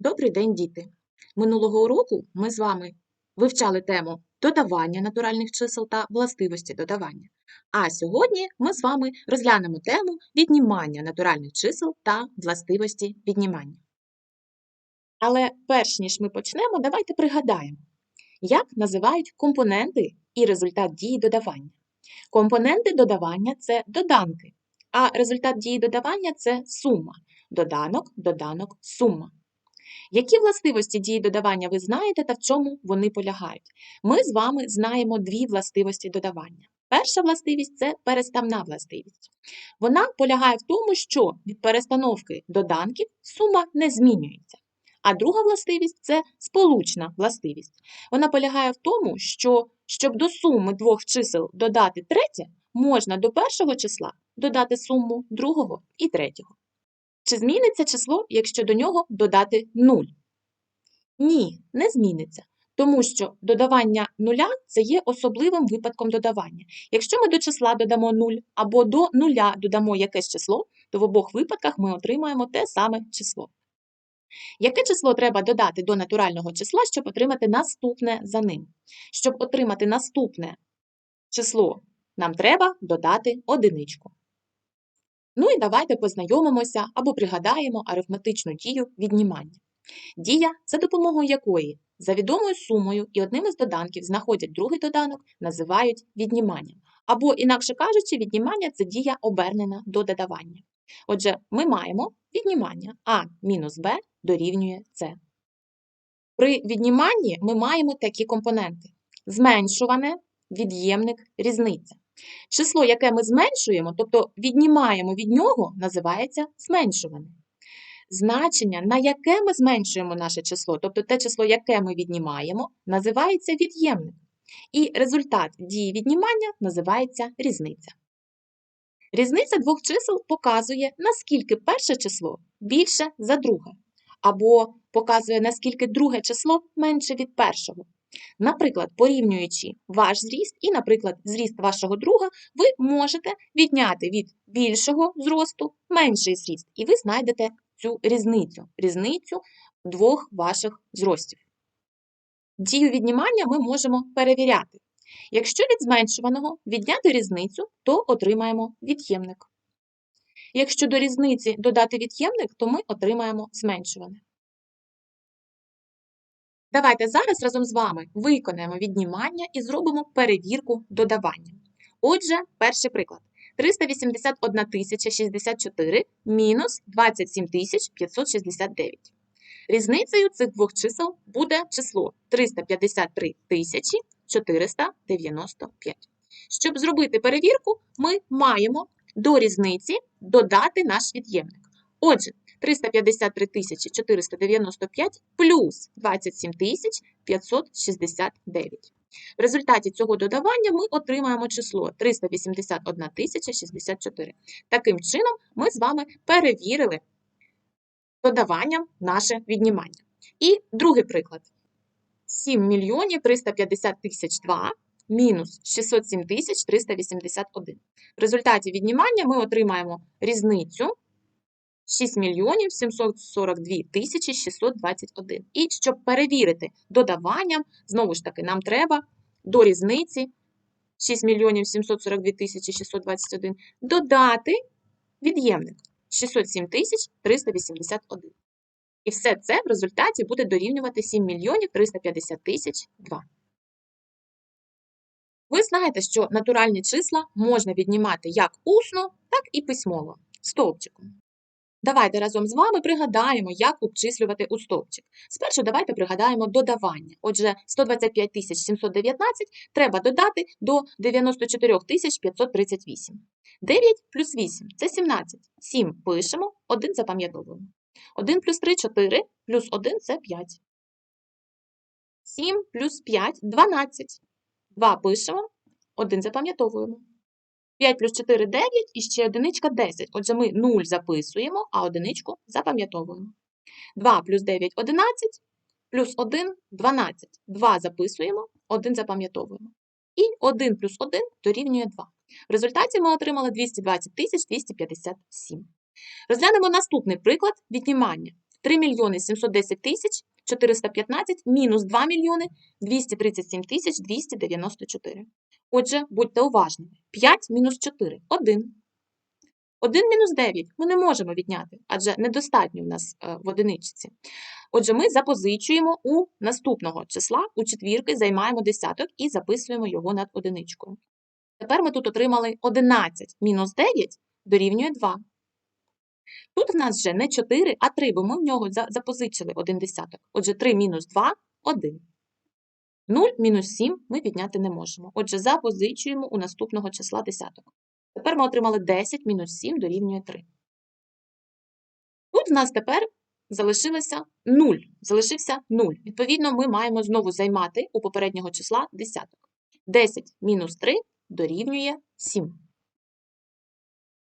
Добрий день, діти! Минулого уроку ми з вами вивчали тему додавання натуральних чисел та властивості додавання. А сьогодні ми з вами розглянемо тему віднімання натуральних чисел та властивості віднімання. Але перш ніж ми почнемо, давайте пригадаємо, як називають компоненти і результат дії додавання. Компоненти додавання це доданки, а результат дії додавання це сума. Доданок, доданок, сума. Які властивості дії додавання ви знаєте та в чому вони полягають? Ми з вами знаємо дві властивості додавання. Перша властивість це переставна властивість. Вона полягає в тому, що від перестановки доданків сума не змінюється. А друга властивість це сполучна властивість. Вона полягає в тому, що щоб до суми двох чисел додати третє, можна до першого числа додати суму другого і третього. Чи зміниться число, якщо до нього додати 0? Ні, не зміниться. Тому що додавання нуля це є особливим випадком додавання. Якщо ми до числа додамо 0 або до нуля додамо якесь число, то в обох випадках ми отримаємо те саме число. Яке число треба додати до натурального числа, щоб отримати наступне за ним? Щоб отримати наступне число, нам треба додати одиничку. Ну і давайте познайомимося або пригадаємо арифметичну дію віднімання. Дія, за допомогою якої за відомою сумою і одним із доданків знаходять другий доданок, називають відніманням. Або, інакше кажучи, віднімання це дія обернена до додавання. Отже, ми маємо віднімання А мінус Б дорівнює С. При відніманні ми маємо такі компоненти: зменшуване, від'ємник, різниця. Число, яке ми зменшуємо, тобто віднімаємо від нього, називається зменшуваним. Значення, на яке ми зменшуємо наше число, тобто те число, яке ми віднімаємо, називається від'ємник. І результат дії віднімання називається різниця. Різниця двох чисел показує, наскільки перше число більше за друге, або показує, наскільки друге число менше від першого. Наприклад, порівнюючи ваш зріст і, наприклад, зріст вашого друга, ви можете відняти від більшого зросту менший зріст, і ви знайдете цю різницю, різницю двох ваших зростів. Дію віднімання ми можемо перевіряти. Якщо від зменшуваного відняти різницю, то отримаємо від'ємник. Якщо до різниці додати від'ємник, то ми отримаємо зменшуване. Давайте зараз разом з вами виконаємо віднімання і зробимо перевірку додавання. Отже, перший приклад. 381 064 мінус 27 569. Різницею цих двох чисел буде число 353 495. Щоб зробити перевірку, ми маємо до різниці додати наш від'ємник. Отже, 353 495 плюс 27 569. В результаті цього додавання ми отримаємо число 381 064. Таким чином, ми з вами перевірили додаванням наше віднімання. І другий приклад. 7 мільйонів 350 тисяч 2 мінус 607 тисяч 381. В результаті віднімання ми отримаємо різницю 6 мільйонів 742 тисячі 621. І щоб перевірити додаванням, знову ж таки, нам треба до різниці 6 мільйонів 742 тисячі 621 додати від'ємник 607 тисяч 381. І все це в результаті буде дорівнювати 7 мільйонів 350 тисяч 2. Ви знаєте, що натуральні числа можна віднімати як усно, так і письмово, стовпчиком. Давайте разом з вами пригадаємо, як обчислювати у стовпчик. Спершу давайте пригадаємо додавання. Отже, 125 719 треба додати до 94 538. 9 плюс 8 це 17. 7 пишемо, 1 запам'ятовуємо. 1 плюс 3 – 4, плюс 1 – це 5. 7 плюс 5 – 12. 2 пишемо, 1 запам'ятовуємо. 5 плюс 4 – 9 і ще одиничка 10. Отже, ми 0 записуємо, а одиничку запам'ятовуємо. 2 плюс 9 – 11, плюс 1 – 12. 2 записуємо, 1 запам'ятовуємо. І 1 плюс 1 дорівнює 2. В результаті ми отримали 220 257. Розглянемо наступний приклад віднімання. 3 мільйони 710 тисяч 415 мінус 2 мільйони 237 тисяч 294. Отже, будьте уважними. 5 мінус 4 – 1. 1 мінус 9 ми не можемо відняти, адже недостатньо в нас е, в одиничці. Отже, ми запозичуємо у наступного числа, у четвірки займаємо десяток і записуємо його над одиничкою. Тепер ми тут отримали 11 мінус 9 дорівнює 2. Тут в нас вже не 4, а 3, бо ми в нього запозичили один десяток. Отже, 3 мінус 2 – 1. 0 мінус 7 ми відняти не можемо. Отже, запозичуємо у наступного числа десяток. Тепер ми отримали 10 мінус 7 дорівнює 3. Тут в нас тепер залишилося 0. Залишився 0. Відповідно, ми маємо знову займати у попереднього числа десяток. 10 мінус 3 дорівнює 7.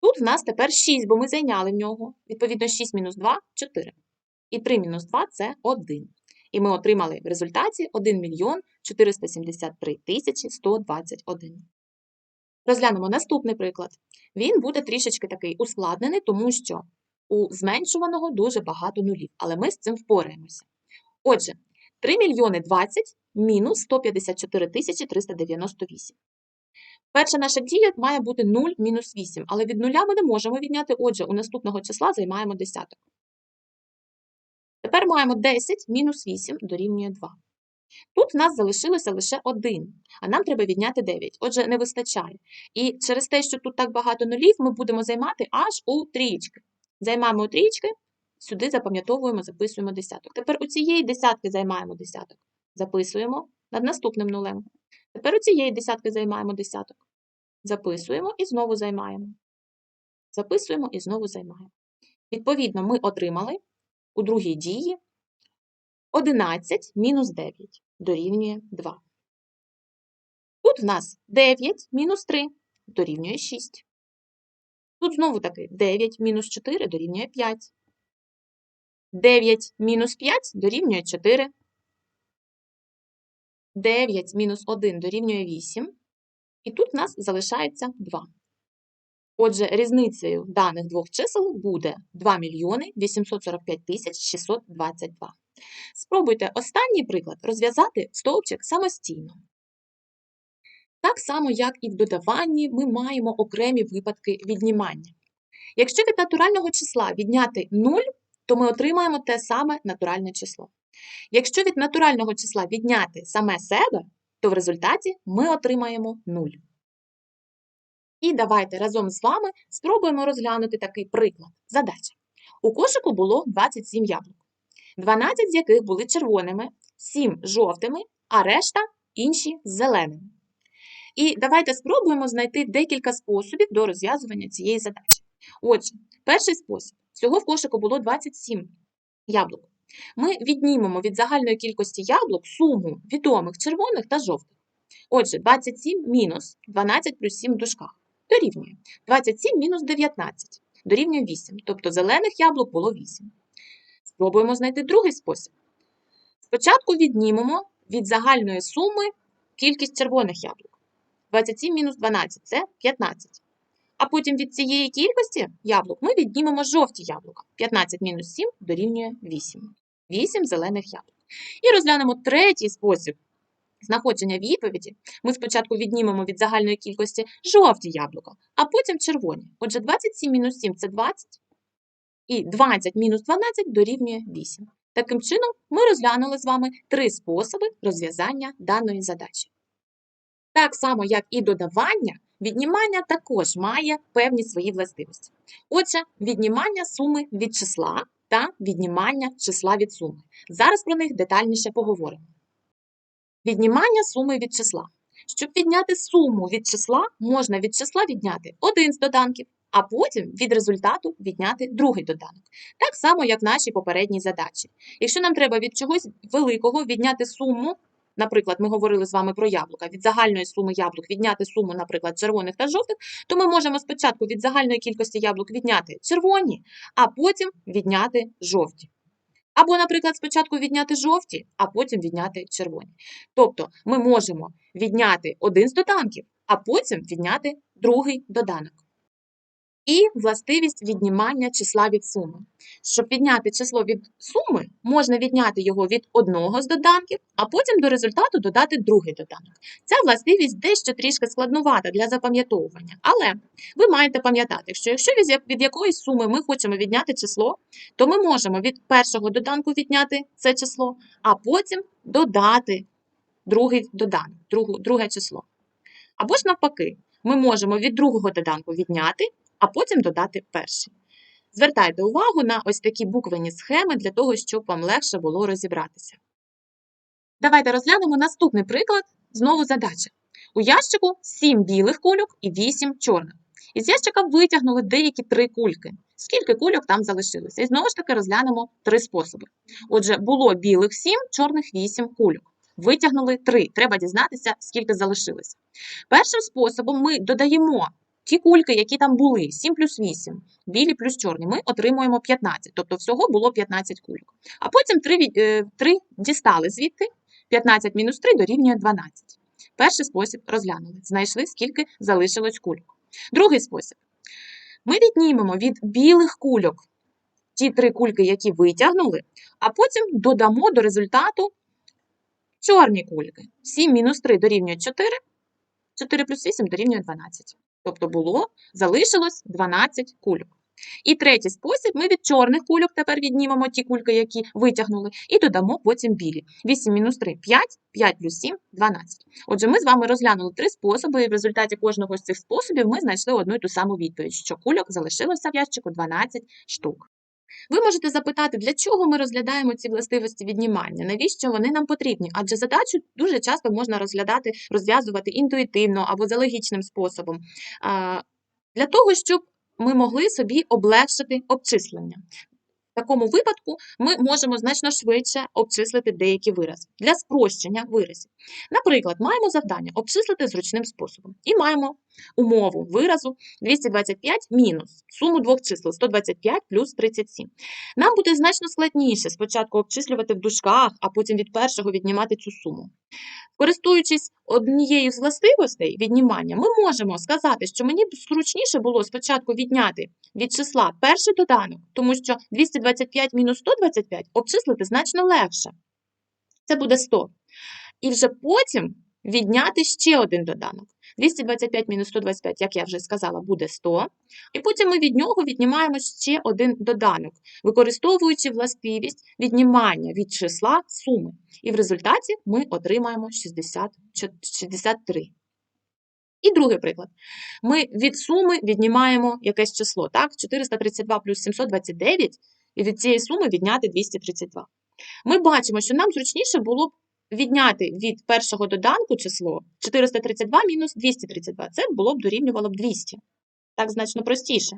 Тут в нас тепер 6, бо ми зайняли в нього. Відповідно, 6 мінус 2 – 4. І 3 мінус 2 – це 1. І ми отримали в результаті 1 мільйон 473 тисячі 121. Розглянемо наступний приклад. Він буде трішечки такий ускладнений, тому що у зменшуваного дуже багато нулів, але ми з цим впораємося. Отже, 3 мільйони 20 мінус 154 тисячі 398. Перша наша дія має бути 0 мінус 8, але від нуля ми не можемо відняти, отже, у наступного числа займаємо десяток. Тепер маємо 10 мінус 8 дорівнює 2. Тут в нас залишилося лише 1, а нам треба відняти 9, отже, не вистачає. І через те, що тут так багато нулів, ми будемо займати аж у трієчки. Займаємо у трієчки, сюди запам'ятовуємо, записуємо десяток. Тепер у цієї десятки займаємо десяток. Записуємо над наступним нулем. Тепер у цієї десятки займаємо десяток. Записуємо і знову займаємо. Записуємо і знову займаємо. Відповідно, ми отримали у другій дії 11 мінус 9 дорівнює 2. Тут в нас 9 мінус 3 дорівнює 6. Тут знову таки 9 мінус 4 дорівнює 5. 9 мінус 5 дорівнює 4. 9 мінус 1 дорівнює 8. І тут в нас залишається 2. Отже, різницею даних двох чисел буде 2 мільйони 845 тисяч 622. Спробуйте останній приклад розв'язати стовпчик самостійно. Так само, як і в додаванні, ми маємо окремі випадки віднімання. Якщо від натурального числа відняти 0, то ми отримаємо те саме натуральне число. Якщо від натурального числа відняти саме себе, то в результаті ми отримаємо 0. І давайте разом з вами спробуємо розглянути такий приклад. Задача. У кошику було 27 яблук, 12 з яких були червоними, 7 жовтими, а решта інші зеленими. І давайте спробуємо знайти декілька способів до розв'язування цієї задачі. Отже, перший спосіб. Всього в кошику було 27 яблук. Ми віднімемо від загальної кількості яблук суму відомих червоних та жовтих. Отже, 27 мінус 12 плюс 7 в дужках дорівнює 27 мінус 19 дорівнює 8, тобто зелених яблук було 8. Спробуємо знайти другий спосіб. Спочатку віднімемо від загальної суми кількість червоних яблук. 27 мінус 12 – це 15. А потім від цієї кількості яблук ми віднімемо жовті яблука. 15 мінус 7 дорівнює 8. 8 зелених яблук. І розглянемо третій спосіб знаходження відповіді. Ми спочатку віднімемо від загальної кількості жовті яблука, а потім червоні. Отже, 27 мінус 7 – це 20. І 20 мінус 12 дорівнює 8. Таким чином, ми розглянули з вами три способи розв'язання даної задачі. Так само, як і додавання, віднімання також має певні свої властивості. Отже, віднімання суми від числа та віднімання числа від суми. Зараз про них детальніше поговоримо. Віднімання суми від числа. Щоб відняти суму від числа, можна від числа відняти один з доданків, а потім від результату відняти другий доданок. Так само, як в нашій попередній задачі. Якщо нам треба від чогось великого відняти суму, наприклад, ми говорили з вами про яблука, від загальної суми яблук відняти суму, наприклад, червоних та жовтих, то ми можемо спочатку від загальної кількості яблук відняти червоні, а потім відняти жовті. Або, наприклад, спочатку відняти жовті, а потім відняти червоні. Тобто ми можемо відняти один з доданків, а потім відняти другий доданок. І властивість віднімання числа від суми. Щоб відняти число від суми, можна відняти його від одного з доданків, а потім до результату додати другий доданок. Ця властивість дещо трішки складнувата для запам'ятовування, але ви маєте пам'ятати, що якщо від якоїсь суми ми хочемо відняти число, то ми можемо від першого доданку відняти це число, а потім додати другий доданок, друге число. Або ж навпаки, ми можемо від другого доданку відняти, а потім додати перший. Звертайте увагу на ось такі буквені схеми для того, щоб вам легше було розібратися. Давайте розглянемо наступний приклад. Знову задача. У ящику 7 білих кульок і 8 чорних. Із ящика витягнули деякі три кульки. Скільки кульок там залишилося? І знову ж таки розглянемо три способи. Отже, було білих 7, чорних 8 кульок. Витягнули 3. Треба дізнатися, скільки залишилося. Першим способом ми додаємо ті кульки, які там були, 7 плюс 8, білі плюс чорні, ми отримуємо 15, тобто всього було 15 кульок. А потім 3, е, 3 дістали звідти, 15 мінус 3 дорівнює 12. Перший спосіб розглянули, знайшли, скільки залишилось кульок. Другий спосіб. Ми віднімемо від білих кульок ті три кульки, які витягнули, а потім додамо до результату чорні кульки. 7 мінус 3 дорівнює 4, 4 плюс 8 дорівнює 12. Тобто було, залишилось 12 кульок. І третій спосіб, ми від чорних кульок тепер віднімемо ті кульки, які витягнули, і додамо потім білі. 8 мінус 3 – 5, 5 плюс 7 – 12. Отже, ми з вами розглянули три способи, і в результаті кожного з цих способів ми знайшли одну і ту саму відповідь, що кульок залишилося в ящику 12 штук. Ви можете запитати, для чого ми розглядаємо ці властивості віднімання, навіщо вони нам потрібні? Адже задачу дуже часто можна розглядати, розв'язувати інтуїтивно або за логічним способом. Для того, щоб ми могли собі облегшити обчислення. В такому випадку ми можемо значно швидше обчислити деякі вирази для спрощення виразів. Наприклад, маємо завдання обчислити зручним способом і маємо умову виразу 225 мінус суму двох чисел 125 плюс 37. Нам буде значно складніше спочатку обчислювати в дужках, а потім від першого віднімати цю суму. Користуючись однією з властивостей віднімання, ми можемо сказати, що мені б зручніше було спочатку відняти від числа перший доданок, тому що 225 мінус 125 обчислити значно легше. Це буде 100. І вже потім відняти ще один доданок. 225 мінус 125, як я вже сказала, буде 100. І потім ми від нього віднімаємо ще один доданок, використовуючи властивість віднімання від числа суми. І в результаті ми отримаємо 60, 63. І другий приклад. Ми від суми віднімаємо якесь число, так? 432 плюс 729, і від цієї суми відняти 232. Ми бачимо, що нам зручніше було б відняти від першого доданку число 432 мінус 232. Це було б дорівнювало б 200. Так значно простіше.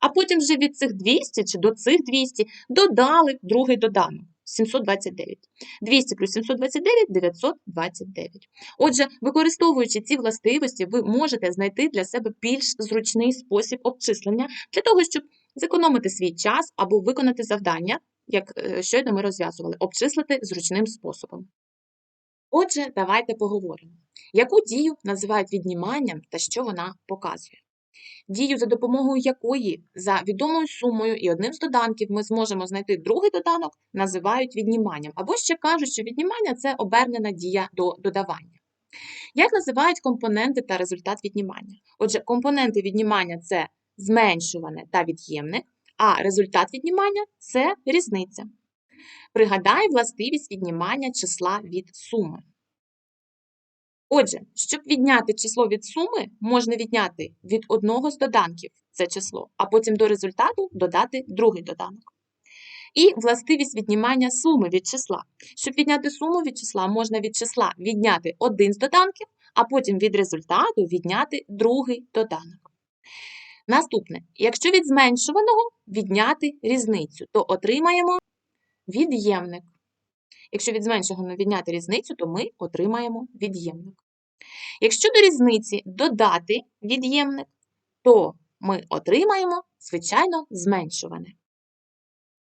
А потім вже від цих 200 чи до цих 200 додали другий доданок 729. 200 плюс 729 – 929. Отже, використовуючи ці властивості, ви можете знайти для себе більш зручний спосіб обчислення для того, щоб зекономити свій час або виконати завдання, як е, щойно ми розв'язували, обчислити зручним способом. Отже, давайте поговоримо, яку дію називають відніманням та що вона показує. Дію, за допомогою якої за відомою сумою і одним з доданків ми зможемо знайти другий доданок, називають відніманням. Або ще кажуть, що віднімання це обернена дія до додавання. Як називають компоненти та результат віднімання? Отже, компоненти віднімання це зменшуване та від'ємник, а результат віднімання це різниця. Пригадай властивість віднімання числа від суми. Отже, щоб відняти число від суми, можна відняти від одного з доданків це число, а потім до результату додати другий доданок. І властивість віднімання суми від числа. Щоб відняти суму від числа, можна від числа відняти один з доданків, а потім від результату відняти другий доданок. Наступне, якщо від зменшуваного відняти різницю, то отримаємо від'ємник. Якщо від зменшуваного відняти різницю, то ми отримаємо від'ємник. Якщо до різниці додати від'ємник, то ми отримаємо, звичайно, зменшуване.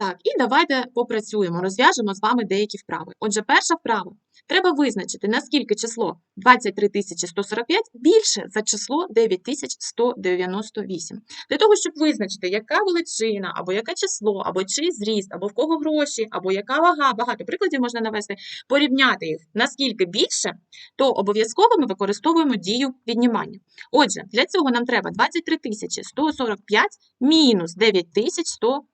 Так, і давайте попрацюємо, розв'яжемо з вами деякі вправи. Отже, перша вправа. Треба визначити, наскільки число 23145 більше за число 9198. Для того, щоб визначити, яка величина, або яке число, або чий зріст, або в кого гроші, або яка вага, багато прикладів можна навести, порівняти їх наскільки більше, то обов'язково ми використовуємо дію віднімання. Отже, для цього нам треба 23145 мінус 9198.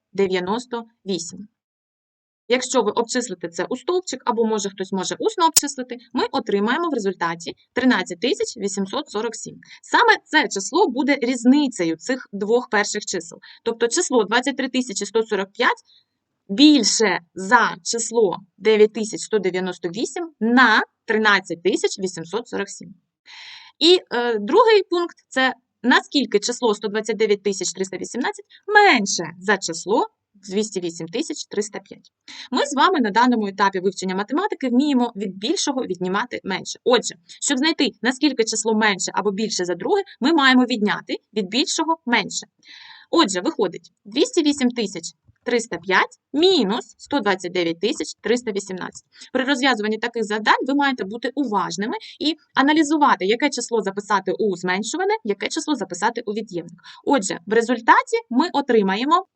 Якщо ви обчислите це у стовпчик, або може хтось може усно обчислити, ми отримаємо в результаті 13847. Саме це число буде різницею цих двох перших чисел. Тобто число 23145 більше за число 9198 на 13847. І е, другий пункт це наскільки число 129 318 менше за число 208 305. Ми з вами на даному етапі вивчення математики вміємо від більшого віднімати менше. Отже, щоб знайти, наскільки число менше або більше за друге, ми маємо відняти від більшого менше. Отже, виходить 208 305 мінус 129 318. При розв'язуванні таких завдань ви маєте бути уважними і аналізувати, яке число записати у зменшуване, яке число записати у від'ємник. Отже, в результаті ми отримаємо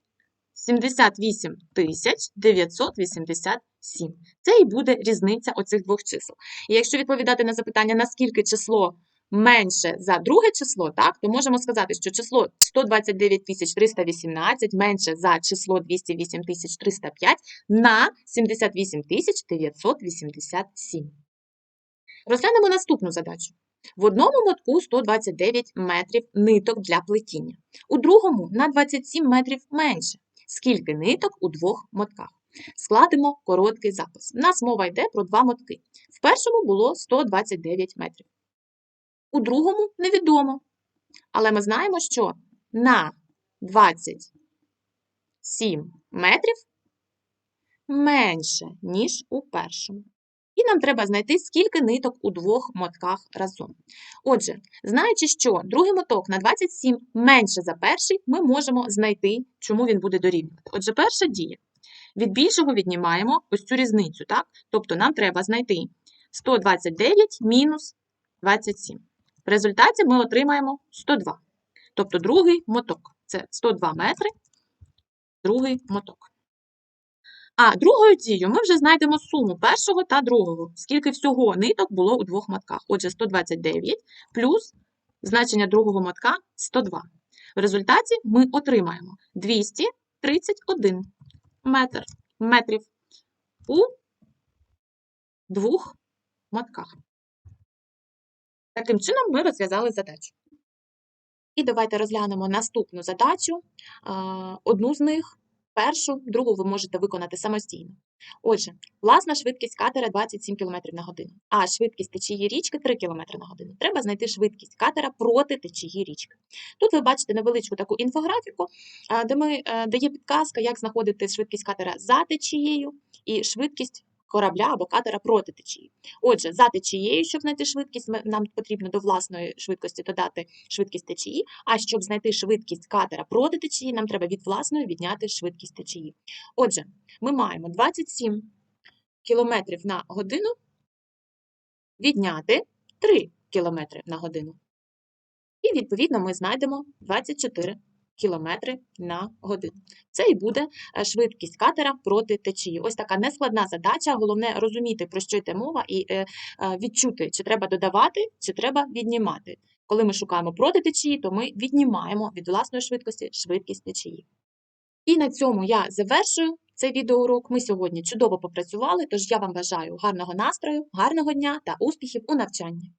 78 тисяч 987. Це і буде різниця оцих двох чисел. І якщо відповідати на запитання, наскільки число менше за друге число, так, то можемо сказати, що число 129 318 менше за число 208 305 на 78 987. Розглянемо наступну задачу. В одному мотку 129 метрів ниток для плетіння, у другому на 27 метрів менше. Скільки ниток у двох мотках? Складемо короткий запис. У нас мова йде про два мотки. В першому було 129 метрів. У другому невідомо. Але ми знаємо, що на 27 метрів менше, ніж у першому. І нам треба знайти, скільки ниток у двох мотках разом. Отже, знаючи, що другий моток на 27 менше за перший, ми можемо знайти, чому він буде дорівнювати. Отже, перша дія. Від більшого віднімаємо ось цю різницю, так? Тобто нам треба знайти 129 мінус 27. В результаті ми отримаємо 102. Тобто другий моток. Це 102 метри, другий моток. А другою дією ми вже знайдемо суму першого та другого, скільки всього ниток було у двох мотках. Отже, 129 плюс значення другого мотка 102. В результаті ми отримаємо 231 метр, метрів у двох мотках. Таким чином ми розв'язали задачу. І давайте розглянемо наступну задачу. Одну з них Першу, другу ви можете виконати самостійно. Отже, власна швидкість катера 27 км на годину, а швидкість течії річки 3 км на годину. Треба знайти швидкість катера проти течії річки. Тут ви бачите невеличку таку інфографіку, де ми, е, де є підказка, як знаходити швидкість катера за течією і швидкість корабля або катера проти течії. Отже, за течією, щоб знайти швидкість, нам потрібно до власної швидкості додати швидкість течії, а щоб знайти швидкість катера проти течії, нам треба від власної відняти швидкість течії. Отже, ми маємо 27 км на годину відняти 3 км на годину. І, відповідно, ми знайдемо 24 км на годину. Це і буде е, швидкість катера проти течії. Ось така нескладна задача. Головне розуміти, про що йде мова, і е, е, відчути, чи треба додавати, чи треба віднімати. Коли ми шукаємо проти течії, то ми віднімаємо від власної швидкості швидкість течії. І на цьому я завершую цей відеоурок. Ми сьогодні чудово попрацювали, тож я вам бажаю гарного настрою, гарного дня та успіхів у навчанні.